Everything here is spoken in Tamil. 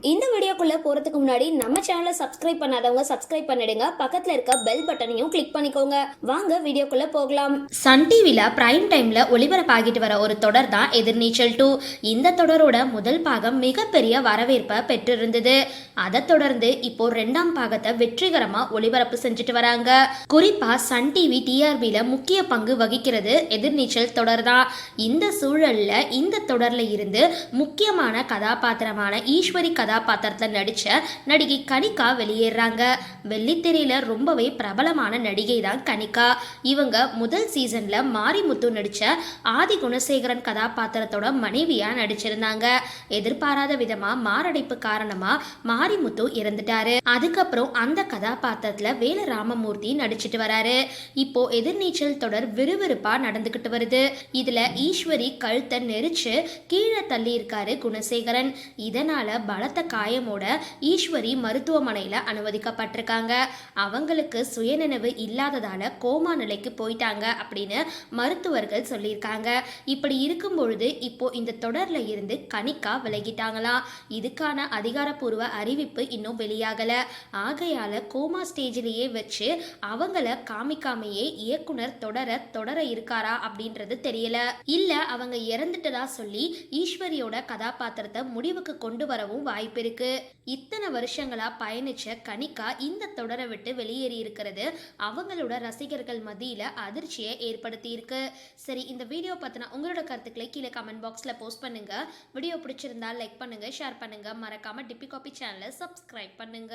இந்த வீடியோக்குள்ளே போறதுக்கு முன்னாடி நம்ம சேனலை சப்ஸ்கிரைப் பண்ணாதவங்க சப்ஸ்கிரைப் பண்ணிடுங்க. பக்கத்தில் இருக்க பெல் பட்டனையும் கிளிக் பண்ணிக்கோங்க. வாங்க வீடியோக்குள்ளே போகலாம். சன் டிவியில் பிரைம் டைமில் ஒளிபரப்பாகிட்டு வர ஒரு தொடர் தான் எதிர்நீச்சல் டூ இந்த தொடரோட முதல் பாகம் மிகப்பெரிய வரவேற்பை பெற்றிருந்தது. அதை தொடர்ந்து இப்போ ரெண்டாம் பாகத்தை வெற்றிகரமாக ஒளிபரப்பு செஞ்சுட்டு வராங்க. குறிப்பாக சன் டிவி டிஆர்பியில் முக்கிய பங்கு வகிக்கிறது எதிர்நீச்சல் தொடர் தான். இந்த சூழலில் இந்த தொடரில் இருந்து முக்கியமான கதாபாத்திரமான ஈஸ்வரி கதாபாத்திரத்தை நடித்த நடிகை கனிகா வெளியேறாங்க. வெள்ளித்திரையில் ரொம்பவே பிரபலமான நடிகை தான் கனிகா. இவங்க முதல் சீசன்ல மாரிமுத்து நடிச்ச ஆதி குணசேகரன் கதாபாத்திரத்தோட மனைவியா நடிச்சிருந்தாங்க. எதிர்பாராத விதமா மாரடைப்பு காரணமா மாரிமுத்து இறந்துட்டாரு. அதுக்கப்புறம் அந்த கதாபாத்திரத்துல வேல ராமமூர்த்தி நடிச்சிட்டு வராரு. இப்போ எதிர்நீச்சல் தொடர் விறுவிறுப்பா நடந்துகிட்டு வருது. இதுல ஈஸ்வரி கழுத்தை நெரிச்சு கீழே தள்ளி இருக்காரு குணசேகரன். இதனால பலத்த காயமோட ஈஸ்வரி மருத்துவமனையில் அனுமதிக்கப்பட்டிருக்காங்க. அவங்களுக்கு சுயநினைவு இல்லாததால கோமா நிலைக்கு போயிட்டாங்க அப்படின்னு மருத்துவர்கள் சொல்லியிருக்காங்க. இப்படி இருக்கும் பொழுது இப்போ இந்த தொடர்ல இருந்து கணிக்கா விலகிட்டாங்களாம் இதுக்கான அதிகாரப்பூர்வ அறிவிப்பு இன்னும் வெளியாகல. ஆகையால கோமா ஸ்டேஜிலேயே வச்சு அவங்கள காமிக்காமையே இயக்குனர் தொடர தொடர இருக்காரா அப்படின்றது தெரியல. இல்ல அவங்க இறந்துட்டதா சொல்லி ஈஸ்வரியோட கதாபாத்திரத்தை முடிவுக்கு கொண்டு வரவும் வாய்ப்பு இருக்கு இத்தனை வருஷங்களா பயணிச்ச கனிகா இந்த தொடரை விட்டு வெளியேறி இருக்கிறது. அவங்களோட ரசிகர்கள் மத்தியில அதிர்ச்சியை ஏற்படுத்தி இருக்கு. சரி இந்த வீடியோ பத்தின உங்களோட கருத்துக்களை கீழே கமெண்ட் பாக்ஸ்ல போஸ்ட் பண்ணுங்க. வீடியோ பிடிச்சிருந்தா லைக் பண்ணுங்க ஷேர் பண்ணுங்க. மறக்காம டிப்பி காபி சேனலை சப்ஸ்கிரைப் பண்ணுங்க.